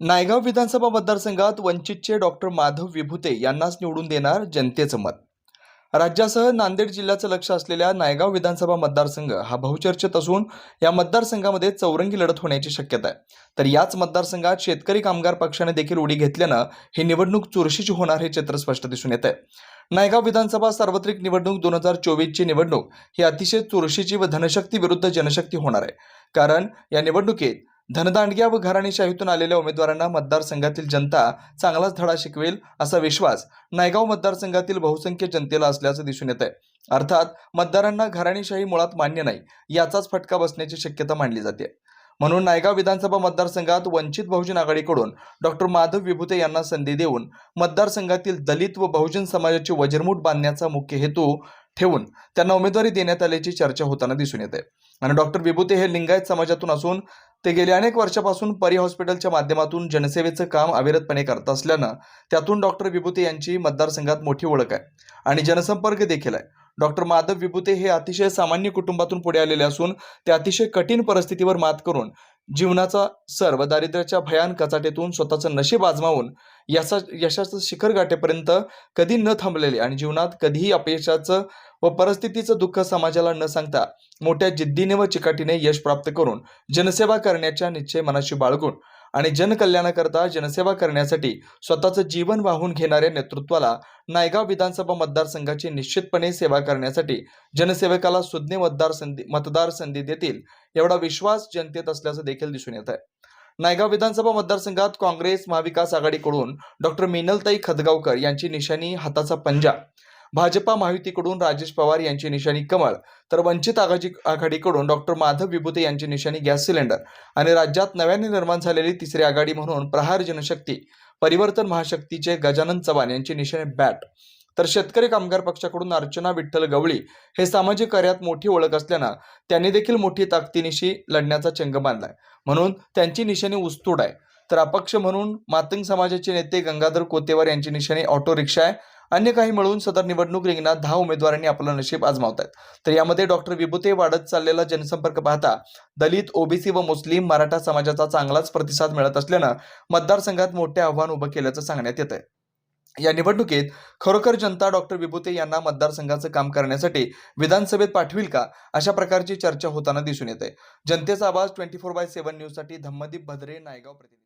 नायगाव विधानसभा मतदारसंघात वंचितचे डॉक्टर माधव विभुते यांनाच निवडून देणार जनतेचं मत. राज्यासह नांदेड जिल्ह्याचं लक्ष असलेल्या नायगाव विधानसभा मतदारसंघ हा बहुचर्चित असून या मतदारसंघामध्ये चौरंगी लढत होण्याची शक्यता आहे. तर याच मतदारसंघात शेतकरी कामगार पक्षाने देखील उडी घेतल्यानं ही निवडणूक चुरशीची होणार हे चित्र स्पष्ट दिसून येत आहे नायगाव विधानसभा सार्वत्रिक निवडणूक दोन हजार चोवीसची निवडणूक ही अतिशय चुरशीची व धनशक्ती विरुद्ध जनशक्ती होणार आहे. कारण या निवडणुकीत धनदांडग्या व घराणीशाहीतून आलेल्या उमेदवारांना मतदारसंघातील जनता चांगलाच धडा शिकवेल असा विश्वास नायगाव मतदारसंघातील बहुसंख्य जनतेला असल्याचं दिसून येत आहे अर्थात मतदारांना घराणीशाही मुळात मान्य नाही याचाच फटका बसण्याची शक्यता मांडली जाते. म्हणून नायगाव विधानसभा मतदारसंघात वंचित बहुजन आघाडीकडून डॉक्टर माधव विभुते यांना संधी देऊन मतदारसंघातील दलित व बहुजन समाजाची वजरमूठ बांधण्याचा मुख्य हेतू ठेवून त्यांना उमेदवारी देण्यात आल्याची चर्चा होताना दिसून येते आणि डॉक्टर विभुते हे लिंगायत समाजातून असून ते गेल्या अनेक वर्षापासून परी हॉस्पिटलच्या माध्यमातून जनसेवेचं काम अविरतपणे करत असल्यानं त्यातून डॉक्टर विभूते यांची मतदारसंघात मोठी ओळख आहे आणि जनसंपर्क देखील आहे. डॉक्टर माधव विभूते हे अतिशय सामान्य कुटुंबातून पुढे आलेले असून ते अतिशय कठीण परिस्थितीवर मात करून जीवनाचा सर व दारिद्र्याच्या भयान कचाटेतून स्वतःचं नशीब आजमावून याचा यशाचं शिखर गाठेपर्यंत कधी न थांबलेले आणि जीवनात कधीही अपयशाचं व परिस्थितीचं दुःख समाजाला न सांगता मोठ्या जिद्दीने व चिकाटीने यश प्राप्त करून जनसेवा करण्याच्या निश्चय मनाशी बाळगून आणि जनकल्याणाकरता जनसेवा करण्यासाठी स्वतःचं जीवन वाहून घेणाऱ्या नेतृत्वाला नायगाव विधानसभा मतदारसंघाची निश्चितपणे सेवा करण्यासाठी जनसेवकाला सुज्ञ मतदार संधी मतदार संधी देतील एवढा विश्वास जनतेत असल्याचं देखील दिसून येत आहे. नायगाव विधानसभा मतदारसंघात काँग्रेस महाविकास आघाडीकडून डॉक्टर मिनलताई खदगावकर यांची निशाणी हाताचा पंजा भाजपा महायुतीकडून राजेश पवार यांची निशाणी कमळ तर वंचित आघाडी आघाडीकडून डॉक्टर माधव विभूते यांची निशाणी गॅस सिलेंडर आणि राज्यात नव्याने निर्माण झालेली तिसरी आघाडी म्हणून प्रहार जनशक्ती परिवर्तन महाशक्तीचे गजानन चव्हाण यांची निशाणी बॅट. तर शेतकरी कामगार पक्षाकडून अर्चना विठ्ठल गवळी हे सामाजिक कार्यात मोठी ओळख असल्यानं त्यांनी देखील मोठी ताकदीनिशी लढण्याचा चंग बांधलाय म्हणून त्यांची निशाणी उस्तूड आहे. तर अपक्ष म्हणून मातंग समाजाचे नेते गंगाधर कोतेवार यांची निशाणी ऑटो रिक्षा आहे. अन्य काही मिळून सदर निवडणूक रिंगणात दहा उमेदवारांनी आपलं नशीब आजमावत आहेत तर यामध्ये डॉक्टर विभुते वाढत चाललेला जनसंपर्क पाहता दलित ओबीसी व मुस्लिम मराठा समाजाचा चांगलाच प्रतिसाद मिळत असल्यानं मतदारसंघात मोठे आव्हान उभं केल्याचं सांगण्यात येत आहे या निवडणुकीत खरोखर जनता डॉक्टर विभुते यांना मतदारसंघाचं काम करण्यासाठी विधानसभेत पाठविल का अशा प्रकारची चर्चा होताना दिसून येते जनतेचा आवाज ट्वेंटी फोर बाय सेव्हन न्यूजसाठी धम्मदीप भद्रे नायगाव प्रतिनिधी.